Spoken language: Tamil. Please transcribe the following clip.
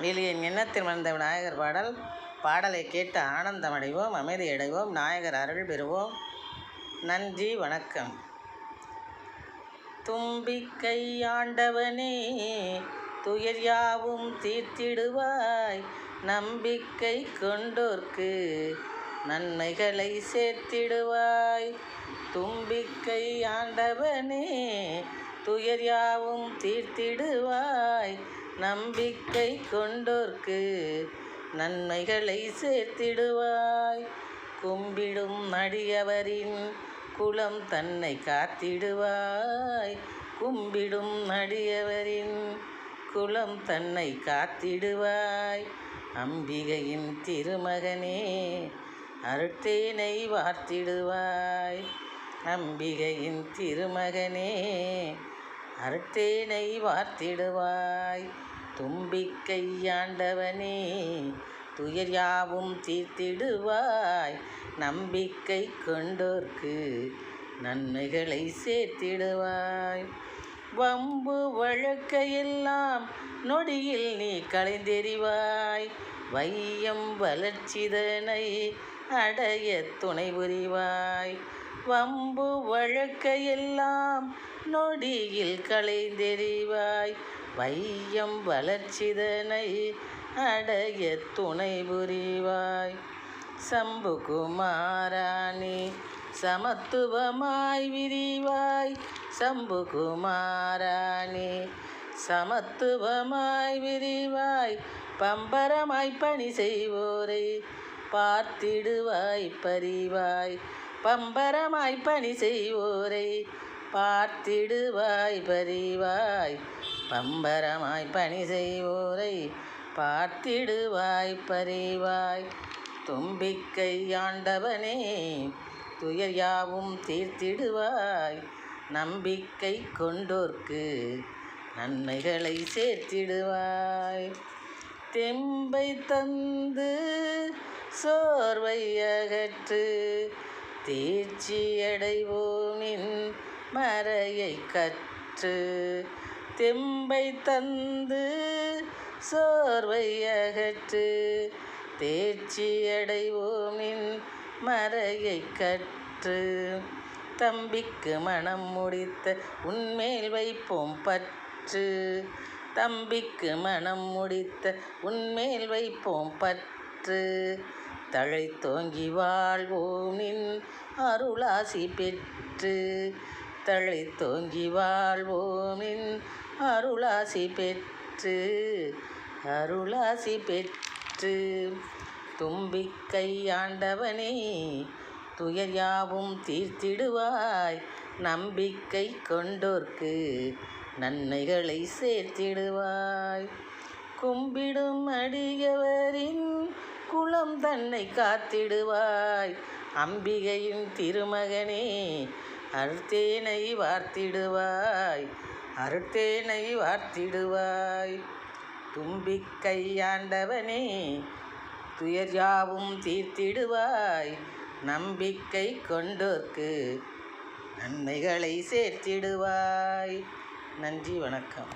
எளியன் எண்ணத்தில் வந்த விநாயகர் பாடல்? பாடலை கேட்டு ஆனந்தமடைவோம் அமைதியடைவோம் நாயகர் அருள் பெறுவோம். நன்றி வணக்கம். தும்பிக்கை ஆண்டவனே துயர் யாவும் தீர்த்திடுவாய். நம்பிக்கை கொண்டோர்க்கு நன்மைகளை சேர்த்திடுவாய். தும்பிக்கை ஆண்டவனே துயர் யாவும் தீர்த்திடுவாய். நம்பிக்கை கொண்டோர்க்கு நன்மைகளை சேர்த்திடுவாய். கும்பிடும் அடியவரின் குலம் தன்னை காத்திடுவாய். கும்பிடும் அடியவரின் குலம் தன்னை காத்திடுவாய். அம்பிகையின் திருமகனே அருட்டேனை வார்த்திடுவாய். அம்பிகையின் திருமகனே அருத்தேனை வார்த்திடுவாய். தும்பிக்கையாண்டவனே துயர் யாவும் தீர்த்திடுவாய். நம்பிக்கை கொண்டோர்க்கு நன்மைகளை சேர்த்திடுவாய். வம்பு வழக்கையெல்லாம் நொடியில் நீ களைந்தெறிவாய். வையம் வளர்ச்சிதனை அடைய துணை புரிவாய். வம்பு வழக்கையெல்லாம் நொடியில் களைந்தெறிவாய். வையம் வளர்ச்சிதனை அடைய துணை புரிவாய். சம்பு குமாராணி சமத்துவமாய் விரிவாய். சம்பு குமாராணி சமத்துவமாய் விரிவாய். பம்பரமாய் பணி செய்வோரை பார்த்திடுவாய் பரிவாய். பம்பரமாய் பணி செய்வோரை பார்த்திடுவாய் பரிவாய். பம்பரமாய் பணி செய்வோரை பார்த்திடுவாய் பரிவாய். தும்பிக்கை ஆண்டவனே துயர் யாவும் தீர்த்திடுவாய். நம்பிக்கை கொண்டோர்க்கு நன்மைகளை சேர்த்திடுவாய். தெம்பை தந்து சோர்வை அகற்று தேர்ச்சியடைவோனின் மறையை கற்று தெம்பை தந்து சோர்வை அகற்று தேர்ச்சியடைவோனின் மறையை கற்று தம்பிக்கு மனம் முடித்த உன்மேல் வைப்போம் பற்று தம்பிக்கு மனம் முடித்த உன்மேல் வைப்போம் பற்று தழை தோங்கி வாழ்வோம் நின் அருளாசி பெற்று தழை தோங்கி வாழ்வோம் நின் அருளாசி பெற்று அருளாசி பெற்று. தும்பிக்கை ஆண்டவனே துயர் யாவும் தீர்த்திடுவாய். நம்பிக்கை கொண்டோர்க்கு நன்மைகளை சேர்த்திடுவாய். கும்பிடும் அடியவரின் குலம் தன்னை காத்திடுவாய். அம்பிகையின் திருமகனே அருத்தேனை வார்த்திடுவாய். அருத்தேனை வார்த்திடுவாய். தும்பிக்கையாண்டவனே துயர் யாவும் தீர்த்திடுவாய். நம்பிக்கை கொண்டோர்க்கு நன்மைகளை சேர்த்திடுவாய். நன்றி வணக்கம்.